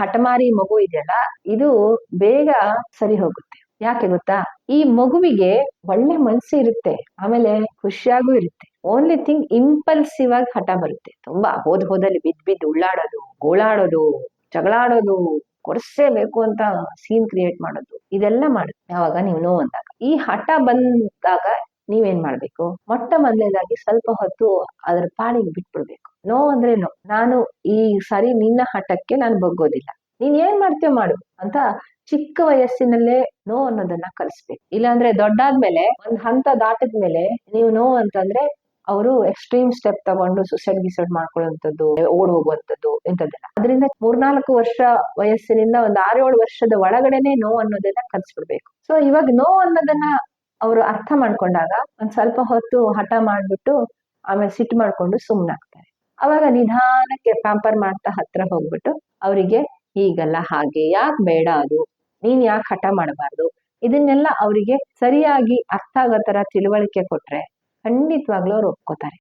ಹಠಮಾರಿ ಮಗು ಇದೆಯಲ್ಲ, ಇದು ಬೇಗ ಸರಿ ಹೋಗುತ್ತೆ. ಯಾಕೆ ಗೊತ್ತಾ? ಈ ಮಗುವಿಗೆ ಒಳ್ಳೆ ಮನ್ಸು ಇರುತ್ತೆ, ಆಮೇಲೆ ಖುಷಿಯಾಗೂ ಇರುತ್ತೆ. ಓನ್ಲಿ ಥಿಂಗ್ ಇಂಪಲ್ಸಿವ್ ಆಗಿ ಹಠ ಬರುತ್ತೆ. ತುಂಬಾ ಹೋದ್ ಹೋದಲ್ಲಿ ಬಿದ್ದು ಬಿದ್ದು ಉಳ್ಳಾಡೋದು, ಗೋಳಾಡೋದು, ಜಗಳಾಡೋದು ಕೊಡಿಸ್ಲೇಬೇಕು ಅಂತ ಸೀನ್ ಕ್ರಿಯೇಟ್ ಮಾಡೋದು, ಇದೆಲ್ಲ ಮಾಡುತ್ತೆ ಯಾವಾಗ? ನೀವು ನೋವು ಅಂದಾಗ. ಈ ಹಠ ಬಂದಾಗ ನೀವೇನ್ ಮಾಡ್ಬೇಕು? ಮೊಟ್ಟ ಮೊದಲನೇದಾಗಿ ಸ್ವಲ್ಪ ಹೊತ್ತು ಅದ್ರ ಪಾಡಿಗೆ ಬಿಟ್ಬಿಡ್ಬೇಕು. ನೋ ಅಂದ್ರೆ ನೋ. ನಾನು ಈ ಸರಿ ನಿನ್ನ ಹಠಕ್ಕೆ ನಾನು ಬಗ್ಗೋದಿಲ್ಲ. ನೀನ್ ಏನ್ ಮಾಡ್ತೀಯೋ ಮಾಡು ಅಂತ ಚಿಕ್ಕ ವಯಸ್ಸಿನಲ್ಲೇ ನೋ ಅನ್ನೋದನ್ನ ಕಲಿಸ್ಬೇಕು. ಇಲ್ಲಾಂದ್ರೆ ದೊಡ್ಡಾದ್ಮೇಲೆ ಒಂದ್ ಹಂತ ದಾಟಿದ್ಮೇಲೆ ನೀವು ನೋ ಅಂತಂದ್ರೆ ಅವರು ಎಕ್ಸ್ಟ್ರೀಮ್ ಸ್ಟೆಪ್ ತಗೊಂಡು ಸುಸೈಡ್ ಗಿಸೈಡ್ ಮಾಡ್ಕೊಳ್ಳುವಂಥದ್ದು ಓಡ್ ಹೋಗುವಂಥದ್ದು ಇಂಥದ್ದೆಲ್ಲ. ಅದರಿಂದ ಮೂರ್ನಾಲ್ಕು ವರ್ಷ ವಯಸ್ಸಿನಿಂದ ಒಂದ್ ಆರೇಳು ವರ್ಷದ ಒಳಗಡೆನೆ ನೋ ಅನ್ನೋದನ್ನ ಕಲಿಸ್ಬಿಡ್ಬೇಕು. ಸೊ ಇವಾಗ ನೋ ಅನ್ನೋದನ್ನ ಅವರು ಅರ್ಥ ಮಾಡ್ಕೊಂಡಾಗ ಒಂದ್ ಸ್ವಲ್ಪ ಹೊತ್ತು ಹಠ ಮಾಡ್ಬಿಟ್ಟು ಆಮೇಲೆ ಸಿಟ್ಟು ಮಾಡ್ಕೊಂಡು ಸುಮ್ಮನಾಗ್ತಾರೆ ಅವಾಗ ನಿಧಾನಕ್ಕೆ ಪ್ಯಾಂಪರ್ ಮಾಡ್ತಾ ಹತ್ರ ಹೋಗ್ಬಿಟ್ಟು ಅವರಿಗೆ ಹೀಗಲ್ಲ ಹಾಗೆ, ಯಾಕೆ ಬೇಡ ಅದು? ನೀನ್ ಯಾಕೆ ಹಠ ಮಾಡಬಾರ್ದು? ಇದನ್ನೆಲ್ಲ ಅವರಿಗೆ ಸರಿಯಾಗಿ ಅರ್ಥ ಆಗೋ ತರ ತಿಳುವಳಿಕೆ ಕೊಟ್ರೆ ಖಂಡಿತವಾಗ್ಲೂ ಅವ್ರು ಒಪ್ಕೋತಾರೆ.